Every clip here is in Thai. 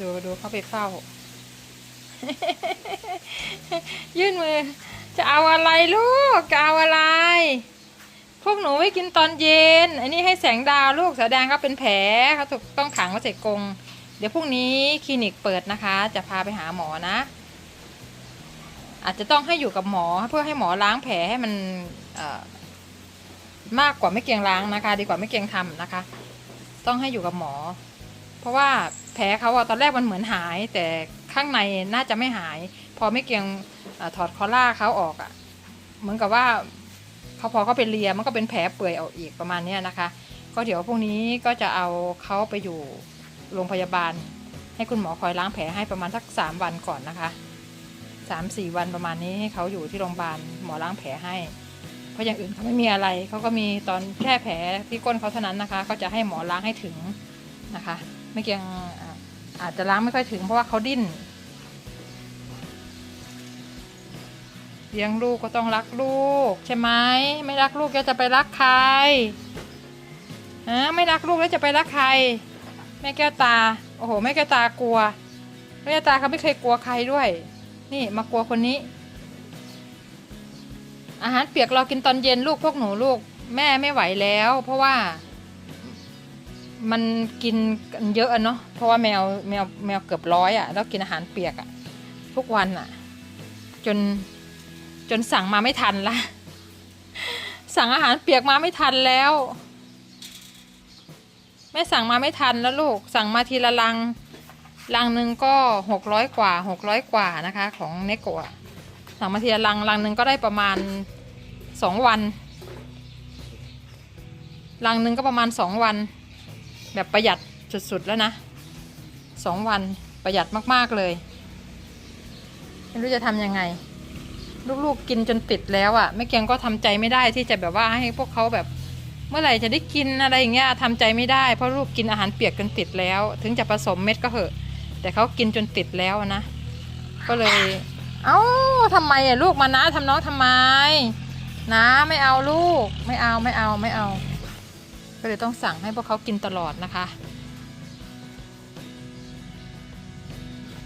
ดูดูเข้าไปเฝ้า ยื่นมือ จะเอาอะไรลูก จะเอาอะไร พวกหนูไว้กินตอนเย็น อันนี้ให้แสงดาวลูกแสดงก็เป็นแผลเขาถูกต้องขังไว้ใส่กรงเดี๋ยวพรุ่งนี้คลินิกเปิดนะคะ จะพาไปหาหมอนะ อาจจะต้องให้อยู่กับหมอเพื่อให้หมอล้างแผลให้มันมากกว่าไม่เกียงล้างนะคะ ดีกว่าไม่เกียงทำนะคะ ต้องให้อยู่กับหมอ เพราะว่า แผลเขาอะตอนแรกมันเหมือนหาย แต่ข้างในน่าจะไม่หาย พอไม่เกียงอถอดคอล่าเขาออกอะเหมือนกับว่าเขาพอเขาไปเลียมันก็เป็นแผลเปื่อยออกอีกประมาณนี้นะคะ ก็เดี๋ยวพรุ่งนี้ก็จะเอาเขาไปอยู่โรงพยาบาล ให้คุณหมอคอยล้างแผลให้ประมาณสักสามวันก่อนนะคะสามสี่วันประมาณนี้ให้เขาอยู่ที่โรงพยาบาลหมอล้างแผลให้เพราะอย่างอื่นเขาไม่มีอะไรเขาก็มีตอนแค่แผลที่ก้นเขาเท่านั้นนะคะ ก็จะให้หมอล้างให้ถึงนะคะ ไม่เกียงอาอาจจะล้างไม่ค่อยถึงเพราะว่าเขาดิ้นเลี้ยงลูกก็ต้องรักลูก ใช่ไหมไม่รักลูกแล้วจะไปรักใครฮะไม่รักลูกแล้วจะไปรักใคร แม่แก้วตา โอ้โหแม่แก้วตากลัวแม่แก้วตาเขาไม่เคยกลัวใครด้วย นี่มากลัวคนนี้ อาหารเปียกเรากินตอนเย็นลูกพวกหนูลูก แม่ไม่ไหวแล้ว เพราะว่า มันกินกันเยอะเนาะเพราะว่าแมวแมวแมวเกือบร้อยอะแล้วกินอาหารเปียกอะทุกวันอะจนจนสั่งมาไม่ทันละสั่งอาหารเปียกมาไม่ทันแล้วแม่สั่งมาไม่ทันแล้วลูกสั่งมาทีละลังลังหนึ่งก็หกร้อยกว่าหกร้อยกว่านะคะ ของเนโกะสั่งมาทีละลังลังหนึ่งก็ได้ประมาณสองวันลังหนึ่งก็ประมาณสองวัน แบบประหยัดสุดๆแล้วนะสองวันประหยัดมากๆเลย ไม่รู้จะทำยังไง ลูกๆกินจนติดแล้วอะ่ะแม่เกียงก็ทำใจไม่ได้ที่จะแบบว่าให้พวกเขาแบบเมื่อไหร่จะได้กินอะไรอย่างเงี้ยทำใจไม่ได้เพราะลูกกินอาหารเปียกจนติดแล้ว ถึงจะผสมเม็ดก็เหอะ แต่เขากินจนติดแล้วนะ ก็เลย เอ้าทำไมอะลูกมานะทำน้องทำไมนะไม่เอาลูกไม่เอาไม่เอาไม่เอา ก็เลยต้องสั่งให้พวกเขากินตลอดนะคะ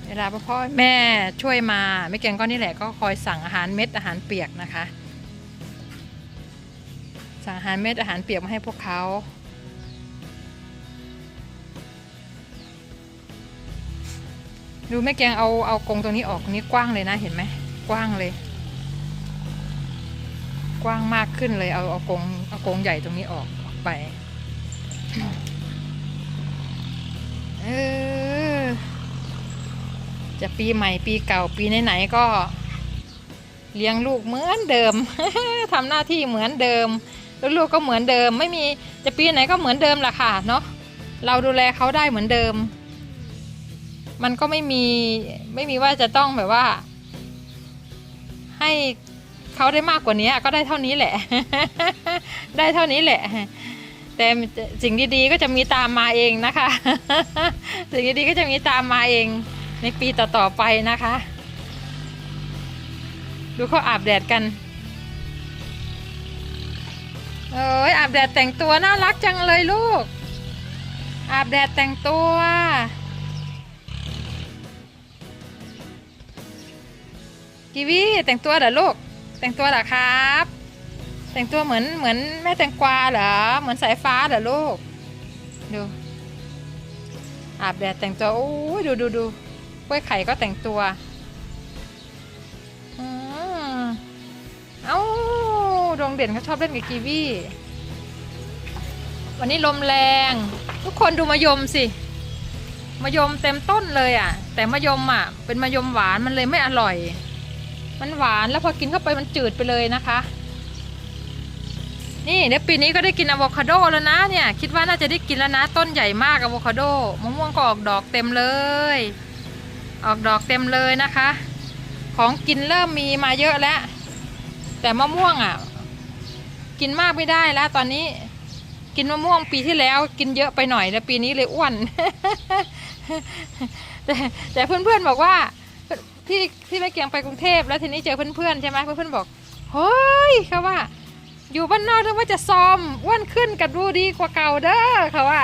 เวลาพ่อพ่อแม่ช่วยมาไม่เก่งก็นี่แหละก็คอยสั่งอาหารเม็ดอาหารเปียกนะคะ สั่งอาหารเม็ดอาหารเปียกมาให้พวกเขาดูแม่แกงเอาเอากรงตรงนี้ออกตรงนี้กว้างเลยนะเห็นไหมกว้างเลย กว้างมากขึ้นเลยเอาเอากรงเอากรงใหญ่ตรงนี้ออกออกไป เออ จะปีใหม่ปีเก่าปีไหนๆก็ เลี้ยงลูกเหมือนเดิมทำหน้าที่เหมือนเดิมแล้วลูกก็เหมือนเดิม ไม่มีจะปีไหนก็เหมือนเดิมแหละค่ะเนาะเราดูแลเขาได้เหมือนเดิม มันก็ไม่มีไม่มีว่าจะต้องแบบว่า ให้เขาได้มากกว่านี้ก็ได้เท่านี้แหละ ได้เท่านี้แหละ แต่สิ่งดีๆก็จะมีตามมาเองนะคะ สิ่งดีๆก็จะมีตามมาเองในปีต่อๆไปนะคะ ดูเขาอาบแดดกันเอ้ยอาบแดดแต่งตัวน่ารักจังเลยลูก อาบแดดแต่งตัวกีวีแต่งตัวเหรอลูก แต่งตัวเหรอครับ แต่งตัวเหมือนเหมือนแม่แตงกวาเหรอ เหมือนสายฟ้าเหรอลูก ดู อาบแดดแต่งตัวโอ้ยดูดูดูกล้วยไข่ก็แต่งตัวอืมเอ้าดวงเด่นเขาชอบเล่นกับกีวีวันนี้ลมแรง ทุกคนดูมะยมสิมะยมเต็มต้นเลยอะ แต่มะยมอะ เป็นมะยมหวานมันเลยไม่อร่อย มันหวานแล้วพอกินเข้าไปมันจืดไปเลยนะคะ นี่เดี๋ยวปีนี้ก็ได้กินอะโวคาโดแล้วนะเนี่ย คิดว่าน่าจะได้กินแล้วนะ ต้นใหญ่มากอะโวคาโดมะม่วงก็ออกดอกเต็มเลย ออกดอกเต็มเลยนะคะ ของกินเริ่มมีมาเยอะแล้ว แต่มะม่วงอะ กินมากไม่ได้แล้ว ตอนนี้ กินมะม่วงปีที่แล้ว กินเยอะไปหน่อยแล้วปีนี้เลยอ้วนแต่แต่เพื่อนๆบอกว่าที่ที่แม่เกียงไปกรุงเทพแล้วทีนี้เจอเพื่อนๆใช่ไหมเพื่อนๆบอกเฮ้ยเขาว่า อยู่บ้านนอกนึกว่าจะซ้อมอ้วนขึ้นกับดูดีกว่าเก่าเด้อเขาว่า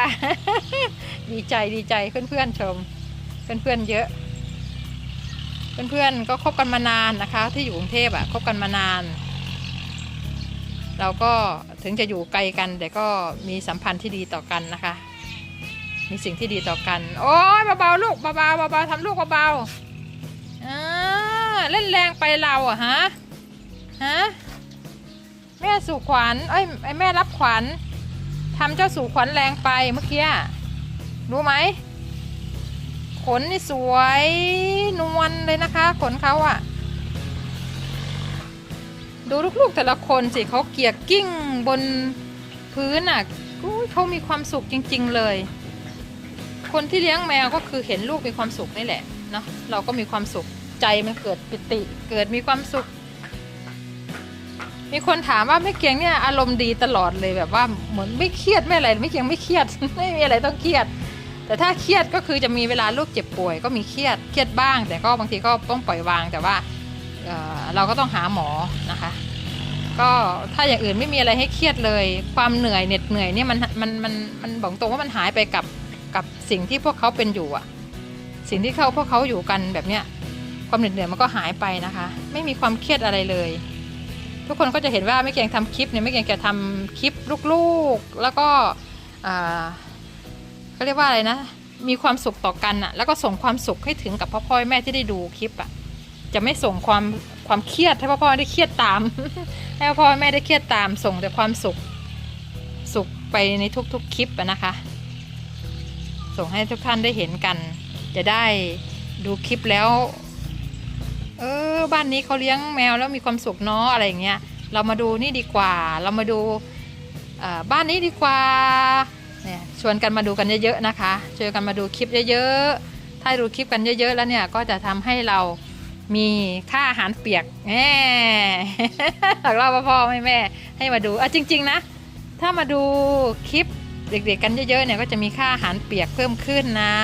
ดีใจดีใจเพื่อนๆชมเเพื่อนๆเยอะ เพื่อนๆก็คบกันมานานนะคะ ที่อยู่กรุงเทพอะคบกันมานาน เราก็ถึงจะอยู่ไกลกัน แต่ก็มีสัมพันธ์ที่ดีต่อกันนะคะ มีสิ่งที่ดีต่อกัน โอ้ยเบาๆลูกเบาๆเบาๆทำลูกเบาๆเล่นแรงไปเราอะฮะฮะ แม่สู่ขวัญเอ้ยไอแม่รับขวัญทำเจ้าสู่ขวัญแรงไปเมื่อกี้รู้ไหมขนนี่สวยนวลเลยนะคะ ขนเขาอะดูลูกๆแต่ละคนสิเขาเกียกกิ้งบนพื้นอะเขามีความสุขจริง ๆเลย คนที่เลี้ยงแมวก็คือเห็นลูกมีความสุขนี่แหละเนาะเราก็มีความสุขใจมันเกิดปิติ เกิดมีความสุข มีคนถามว่าไม่เกียงเนี่ยอารมณ์ดีตลอดเลยแบบว่าเหมือนไม่เครียดไม่อะไรไม่เกียงไม่เครียด ไม่มีอะไรต้องเครียด แต่ถ้าเครียดก็คือจะมีเวลาลูกเจ็บป่วย ก็มีเครียดเครียดบ้าง แต่ก็บางทีก็ต้องปล่อยวางแต่ว่าเเราก็ต้องหาหมอนะคะ ก็ถ้าอย่างอื่นไม่มีอะไรให้เครียดเลย ความเหนื่อยเหน็ดเหนื่อยเนี่ยมันมันมันมันบอกตรงว่ามันหายไปกับกับสิ่งที่พวกเขาเป็นอยู่อะสิ่งที่เขาพวกเขาอยู่กันแบบเนี้ยความเหน็ดเหนื่อยมันก็หายไปนะคะ ไม่มีความเครียดอะไรเลย ทุกคนก็จะเห็นว่าไม่เกียงทำคลิปเนี่ยไม่เกียงจะทำคลิปลูกๆ แล้วก็เขาเรียกว่าอะไรนะ มีความสุขต่อกันอะแล้วก็ส่งความสุขให้ถึงกับพ่อพ่อแม่ที่ได้ดูคลิปอะจะไม่ส่งความความเครียดให้พ่อพ่อได้เครียดตาม ให้พ่อพ่อแม่ได้เครียดตามส่งแต่ความสุขสุขไปในทุกๆคลิปอะนะคะ ส่งให้ทุกท่านได้เห็นกัน จะได้ดูคลิปแล้ว เออ บ้านนี้เขาเลี้ยงแมวแล้วมีความสุขเนาะอะไรอย่างเงี้ย เรามาดูนี่ดีกว่า เรามาดูบ้านนี้ดีกว่า เนี่ยชวนกันมาดูกันเยอะๆนะคะชวนกันมาดูคลิปเยอะๆ ถ้าดูคลิปกันเยอะๆแล้วเนี่ยก็จะทำให้เรามีค่าอาหารเปียกแหมหลักเล่าพ่อแม่แม่ให้มาดูอะจริง ๆนะ ถ้ามาดูคลิปเด็กๆกันเยอะๆเนี่ยก็จะมีค่าอาหารเปียกเพิ่มขึ้นนะ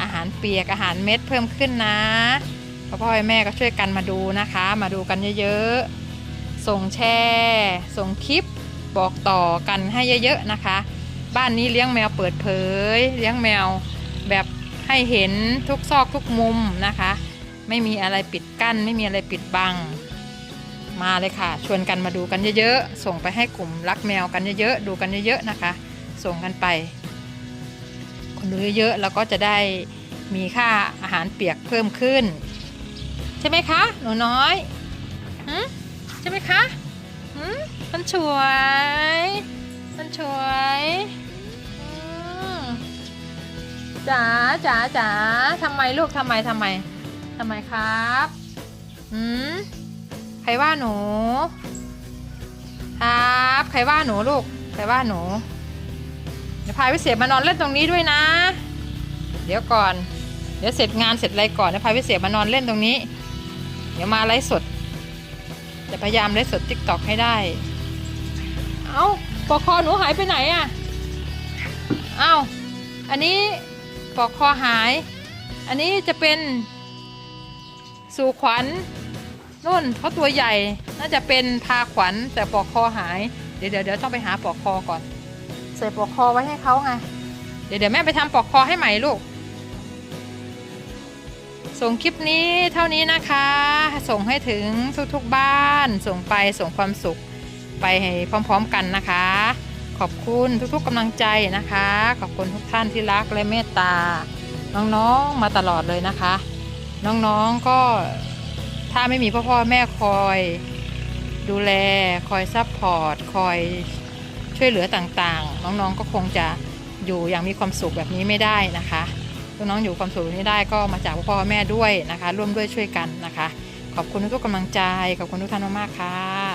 อาหารเปียกอาหารเม็ดเพิ่มขึ้นนะ พ่อพ่อแม่ก็ช่วยกันมาดูนะคะ มาดูกันเยอะๆ ส่งแชร์ส่งคลิปบอกต่อกันให้เยอะๆนะคะ บ้านนี้เลี้ยงแมวเปิดเผย เลี้ยงแมวแบบให้เห็นทุกซอกทุกมุมนะคะ ไม่มีอะไรปิดกั้น ไม่มีอะไรปิดบัง มาเลยค่ะ ชวนกันมาดูกันเยอะๆ ส่งไปให้กลุ่มรักแมวกันเยอะๆ ดูกันเยอะๆนะคะ ส่งกันไป คนดูเยอะๆ แล้วก็จะได้มีค่าอาหารเปียกเพิ่มขึ้น ใช่ไหมคะ หนูน้อยหืใช่ไหมคะหืมันสวย มันสวยจ๋าจ๋าจ๋าทำไมลูกทำไมทำไมทำไมครับหืมใครว่าหนู ครับ ใครว่าหนูลูก ใครว่าหนู เดี๋ยวพาพิเศษมานอนเล่นตรงนี้ด้วยนะ เดี๋ยวก่อน เดี๋ยวเสร็จงานเสร็จอะไรก่อนเดี๋ยวพาพิเศษมานอนเล่นตรงนี้ เดี๋ยวมาไลฟ์สด จะพยายามไลฟ์สดทิกตอกให้ได้ เอาปอกคอหนูหายไปไหนอะเอาอันนี้ปอกคอหาย อันนี้จะเป็นสู่ขวัญนุ่นเพราะตัวใหญ่น่าจะเป็นพาขวัญแต่ปอกคอหาย เดี๋ยวเดี๋ยวเดี๋ยวต้องไปหาปอกคอก่อน ใส่ปอกคอไว้ให้เขาไง เดี๋ยวเดี๋ยวแม่ไปทำปอกคอให้ใหม่ลูก ส่งคลิปนี้เท่านี้นะคะ ส่งให้ถึงทุกๆบ้าน ส่งไปส่งความสุขไปให้พร้อมๆกันนะคะ ขอบคุณทุกๆกำลังใจนะคะ ขอบคุณทุกท่านที่รักและเมตตา น้องๆมาตลอดเลยนะคะ น้องๆก็ถ้าไม่มีพ่อพ่อแม่คอย ดูแลคอยซัพพอร์ตคอยช่วยเหลือต่างๆ น้องๆก็คงจะอยู่อย่างมีความสุขแบบนี้ไม่ได้นะคะ น้องอยู่ความสุขนี้ได้ก็มาจากพ่อแม่ด้วยนะคะ ร่วมด้วยช่วยกันนะคะ ขอบคุณทุกกำลังใจขอบคุณทุกท่านมากๆค่ะ